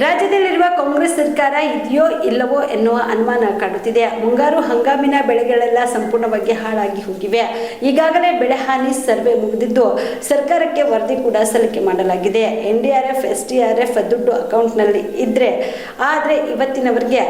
ರಾಜ್ಯದಲ್ಲಿರುವ ಕಾಂಗ್ರೆಸ್ ಸರ್ಕಾರ ಇದೆಯೋ ಇಲ್ಲವೋ ಎನ್ನುವ ಅನುಮಾನ ಕಾಡುತ್ತಿದೆ. ಮುಂಗಾರು ಹಂಗಾಮಿನ ಬೆಳೆಗಳೆಲ್ಲ ಸಂಪೂರ್ಣವಾಗಿ ಹಾಳಾಗಿ ಹೋಗಿವೆ. ಈಗಾಗಲೇ ಬೆಳೆ ಹಾನಿ ಸರ್ವೆ ಮುಗಿದಿದ್ದು ಸರ್ಕಾರಕ್ಕೆ ವರದಿ ಕೂಡ ಸಲ್ಲಿಕೆ ಮಾಡಲಾಗಿದೆ. N D R F, S D R F ದುಡ್ಡು ಅಕೌಂಟ್ನಲ್ಲಿ ಇದ್ರೆ, ಆದರೆ ಇವತ್ತಿನವರೆಗೆ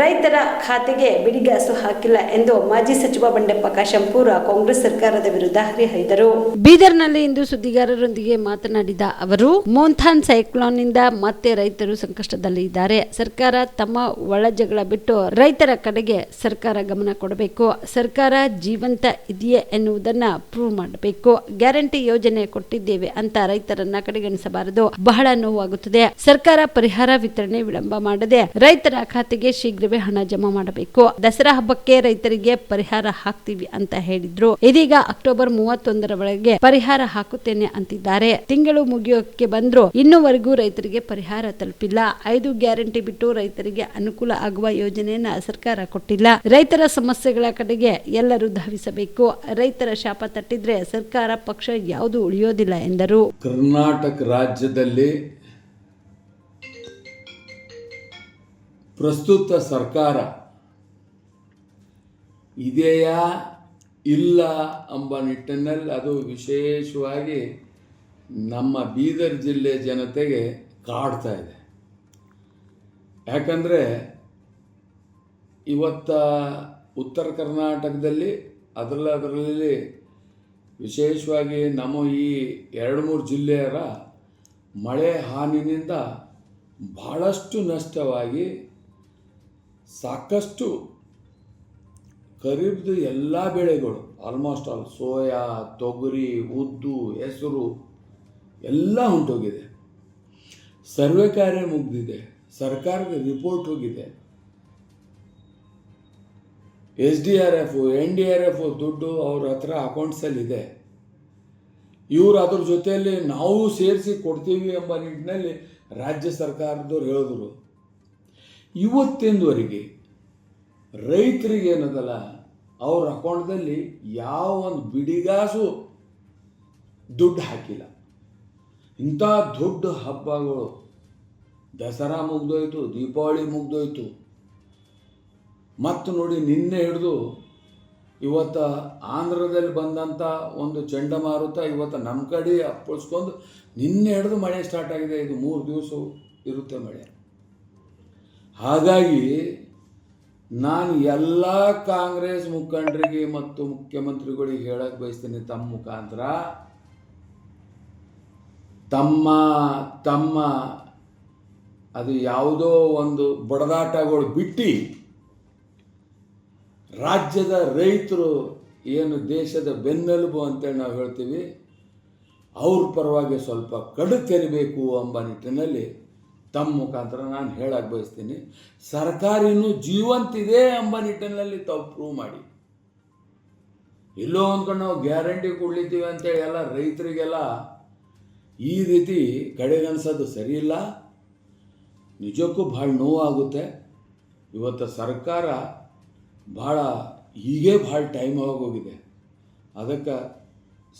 ರೈತರ ಖಾತೆಗೆ ಬಿಡಿಗಾಸು ಹಾಕಿಲ್ಲ ಎಂದು ಮಾಜಿ ಸಚಿವ ಬಂಡೆಪ್ಪ ಕಾಶಂಪೂರ ಕಾಂಗ್ರೆಸ್ ಸರ್ಕಾರದ ವಿರುದ್ಧ ಹರಿಹಾಯ್ದರು. ಬೀದರ್ನಲ್ಲಿ ಇಂದು ಸುದ್ದಿಗಾರರೊಂದಿಗೆ ಮಾತನಾಡಿದ ಅವರು, ಮೋಂಥಾನ್ ಸೈಕ್ಲೋನ್ನಿಂದ ಮತ್ತೆ ರೈತರು ಸಂಕಷ್ಟದಲ್ಲಿ ಇದ್ದಾರೆ. ಸರ್ಕಾರ ತಮ್ಮ ಒಳ ಜಗಳ ಬಿಟ್ಟು ರೈತರ ಕಡೆಗೆ ಸರ್ಕಾರ ಗಮನ ಕೊಡಬೇಕು. ಸರ್ಕಾರ ಜೀವಂತ ಇದೆಯೇ ಎನ್ನುವುದನ್ನ ಪ್ರೂವ್ ಮಾಡಬೇಕು. ಗ್ಯಾರಂಟಿ ಯೋಜನೆ ಕೊಟ್ಟಿದ್ದೇವೆ ಅಂತ ರೈತರನ್ನ ಕಡೆಗಣಿಸಬಾರದು. ಬಹಳ ನೋವಾಗುತ್ತದೆ. ಸರ್ಕಾರ ಪರಿಹಾರ ವಿತರಣೆ ವಿಳಂಬ ಮಾಡದೆ ರೈತರ ಖಾತೆಗೆ ಶೀಘ್ರವೇ ಹಣ ಜಮಾ ಮಾಡಬೇಕು. ದಸರಾ ಹಬ್ಬಕ್ಕೆ ರೈತರಿಗೆ ಪರಿಹಾರ ಹಾಕ್ತೀವಿ ಅಂತ ಹೇಳಿದ್ರು. ಇದೀಗ ಅಕ್ಟೋಬರ್ ಮೂವತ್ತೊಂದರ ಒಳಗೆ ಪರಿಹಾರ ಹಾಕುತ್ತೇನೆ ಅಂತಿದ್ದಾರೆ. ತಿಂಗಳು ಮುಗಿಯೋಕೆ ಬಂದ್ರು ಇನ್ನೂವರೆಗೂ ರೈತರಿಗೆ ಪರಿಹಾರ ತಲುಪಿಲ್ಲ. ಐದು ಗ್ಯಾರಂಟಿ ಬಿಟ್ಟು ರೈತರಿಗೆ ಅನುಕೂಲ ಆಗುವ ಯೋಜನೆಯನ್ನ ಸರ್ಕಾರ ಕೊಟ್ಟಿಲ್ಲ. ರೈತರ ಸಮಸ್ಯೆಗಳ ಕಡೆಗೆ ಎಲ್ಲರೂ ಧಾವಿಸಬೇಕು. ರೈತರ ಶಾಪ ತಟ್ಟಿದ್ರೆ ಸರ್ಕಾರ ಪಕ್ಷ ಯಾವುದು ಉಳಿಯೋದಿಲ್ಲ ಎಂದರು. ಕರ್ನಾಟಕ ರಾಜ್ಯದಲ್ಲಿ ಪ್ರಸ್ತುತ ಸರ್ಕಾರ ಇದೆಯಾ ಇಲ್ಲ ಎಂಬ ನಿಟ್ಟಿನಲ್ಲಿ ಅದು ವಿಶೇಷವಾಗಿ ನಮ್ಮ ಬೀದರ್ ಜಿಲ್ಲೆ ಜನತೆಗೆ ಕಾಡ್ತಾ ಇದೆ. ಯಾಕಂದರೆ ಇವತ್ತ ಉತ್ತರ ಕರ್ನಾಟಕದಲ್ಲಿ ಅದರಲ್ಲಿ ಅದರಲ್ಲಿ ವಿಶೇಷವಾಗಿ ನಮ್ಮ ಈ ಎರಡು ಮೂರು ಜಿಲ್ಲೆಯರ ಮಳೆ ಹಾನಿನಿಂದ ಬಹಳಷ್ಟು ನಷ್ಟವಾಗಿ ಸಾಕಷ್ಟು ಖರೀಬ್ದು ಎಲ್ಲ ಬೆಳೆಗಳು ಆಲ್ಮೋಸ್ಟ್ ಆಲ್ ಸೋಯಾ, ತೊಗರಿ, ಉದ್ದು, ಹೆಸರು ಎಲ್ಲ ಹೊಂಟೋಗಿದೆ ಸರ್ವೆ ಕಾರ್ಯ ಮುಗಿದಿದೆ. ಸರ್ಕಾರದ ರಿಪೋರ್ಟ್ ಹೋಗಿದೆ. S D R F N D R F ದುಡ್ಡು ಅವ್ರ ಹತ್ರ ಅಕೌಂಟ್ಸಲ್ಲಿದೆ ಇವರು ಅದ್ರ ಜೊತೆಯಲ್ಲಿ ನಾವು ಸೇರಿಸಿ ಕೊಡ್ತೀವಿ ಎಂಬ ನಿಟ್ಟಿನಲ್ಲಿ ರಾಜ್ಯ ಸರ್ಕಾರದವ್ರು ಹೇಳಿದ್ರು. ಇವತ್ತಿನವರೆಗೆ ರೈತರಿಗೆ ಏನದಲ್ಲ, ಅವ್ರ ಅಕೌಂಟ್ದಲ್ಲಿ ಯಾವ ಒಂದು ಬಿಡಿಗಾಸು ದುಡ್ಡು ಹಾಕಿಲ್ಲ. ಇಂಥ ದೊಡ್ಡ ಹಬ್ಬಗಳು ದಸರಾ ಮುಗ್ದೋಯ್ತು, ದೀಪಾವಳಿ ಮುಗ್ದೋಯ್ತು. ಮತ್ತು ನೋಡಿ ನಿನ್ನೆ ಹಿಡಿದು ಇವತ್ತು ಆಂಧ್ರದಲ್ಲಿ ಬಂದಂಥ ಒಂದು ಚಂಡಮಾರುತ ಇವತ್ತು ನಮ್ಮ ಕಡೆ ಅಪ್ಪಳಿಸ್ಕೊಂಡು ನಿನ್ನೆ ಹಿಡಿದು ಮಳೆ ಸ್ಟಾರ್ಟ್ ಆಗಿದೆ. ಇದು ಮೂರು ದಿವಸ ಇರುತ್ತೆ ಮಳೆ. ಹಾಗಾಗಿ ನಾನು ಎಲ್ಲ ಕಾಂಗ್ರೆಸ್ ಮುಖಂಡರಿಗೆ ಮತ್ತು ಮುಖ್ಯಮಂತ್ರಿಗಳಿಗೆ ಹೇಳಕ್ಕೆ ಬಯಸ್ತೀನಿ ತಮ್ಮ ಮುಖಾಂತರ. ತಮ್ಮ ತಮ್ಮ ಅದು ಯಾವುದೋ ಒಂದು ಬಡದಾಟಗಳು ಬಿಟ್ಟು ರಾಜ್ಯದ ರೈತರು ಏನು ದೇಶದ ಬೆನ್ನೆಲುಬು ಅಂತೇಳಿ ನಾವು ಹೇಳ್ತೀವಿ, ಅವ್ರ ಪರವಾಗಿ ಸ್ವಲ್ಪ ಕಡು ತೆರಿಬೇಕು ಎಂಬ ನಿಟ್ಟಿನಲ್ಲಿ ತಮ್ಮ ಮುಖಾಂತರ ನಾನು ಹೇಳಕ್ಕೆ ಬಯಸ್ತೀನಿ, ಸರ್ಕಾರಿನೂ ಜೀವಂತಿದೆ ಎಂಬ ನಿಟ್ಟಿನಲ್ಲಿ ತಾವು ಪ್ರೂವ್ ಮಾಡಿ. ಎಲ್ಲೋ ಅಂದ್ಕೊಂಡು ನಾವು ಗ್ಯಾರಂಟಿ ಕೊಡ್ಲಿದ್ದೀವಿ ಅಂತೇಳಿ ಎಲ್ಲ ರೈತರಿಗೆಲ್ಲ ಈ ರೀತಿ ಕಡೆಗಣಿಸೋದು ಸರಿಯಿಲ್ಲ. ನಿಜಕ್ಕೂ ಭಾಳ ನೋವಾಗುತ್ತೆ. ಇವತ್ತು ಸರ್ಕಾರ ಭಾಳ, ಹೀಗೆ ಭಾಳ ಟೈಮ್ ಆಗೋಗಿದೆ ಅದಕ್ಕೆ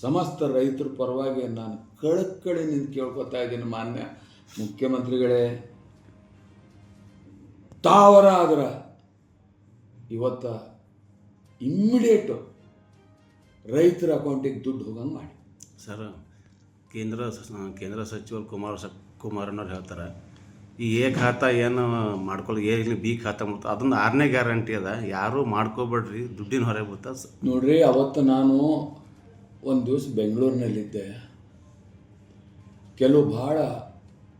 ಸಮಸ್ತ ರೈತರ ಪರವಾಗಿ ನಾನು ಕಳಕಳಿ ನಿಂತು ಕೇಳ್ಕೊತಾ ಇದ್ದೀನಿ ಮಾನ್ಯ ಮುಖ್ಯಮಂತ್ರಿಗಳೇ. ತಾವರ ಆದ್ರೆ ಇವತ್ತು ಇಮ್ಮಿಡಿಯೇಟು ರೈತರ ಅಕೌಂಟಿಗೆ ದುಡ್ಡು ಹೋಗಂಗೆ ಮಾಡಿ. ಸರ್, ಕೇಂದ್ರ ಕೇಂದ್ರ ಸಚಿವರು ಕುಮಾರ ಸ ಕುಮಾರಣ್ಣವ್ರು ಹೇಳ್ತಾರೆ ಈ ಎ ಖಾತಾ ಏನು ಮಾಡ್ಕೊಳ್ಳಿ ಏನು ಬಿ ಖಾತಾ ಮಾಡ್ತಾ ಅದೊಂದು ಆರನೇ ಗ್ಯಾರಂಟಿ ಅದ. ಯಾರು ಮಾಡ್ಕೋಬೇಡ್ರಿ, ದುಡ್ಡಿನ ಹೊರಗೆ ಬರ್ತಾ ನೋಡ್ರಿ, ಅವತ್ತು ನಾನು ಒಂದು ದಿವಸ ಬೆಂಗಳೂರಿನಲ್ಲಿದ್ದೆ. ಕೆಲವು ಭಾಳ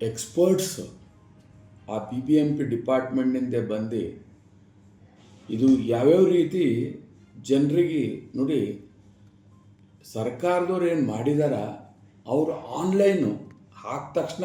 ಎಕ್ಸ್ಪರ್ಟ್ಸ್ ಆ ಪಿ ಬಿ ಎಂ ಪಿ ಡಿಪಾರ್ಟ್ಮೆಂಟ್ನಿಂದ ಬಂದು, ಇದು ಯಾವ್ಯಾವ ರೀತಿ ಜನರಿಗೆ, ನೋಡಿ, ಸರ್ಕಾರದವ್ರು ಏನು ಮಾಡಿದಾರ, ಅವರು ಆನ್ಲೈನು ಹಾಕಿದ ತಕ್ಷಣ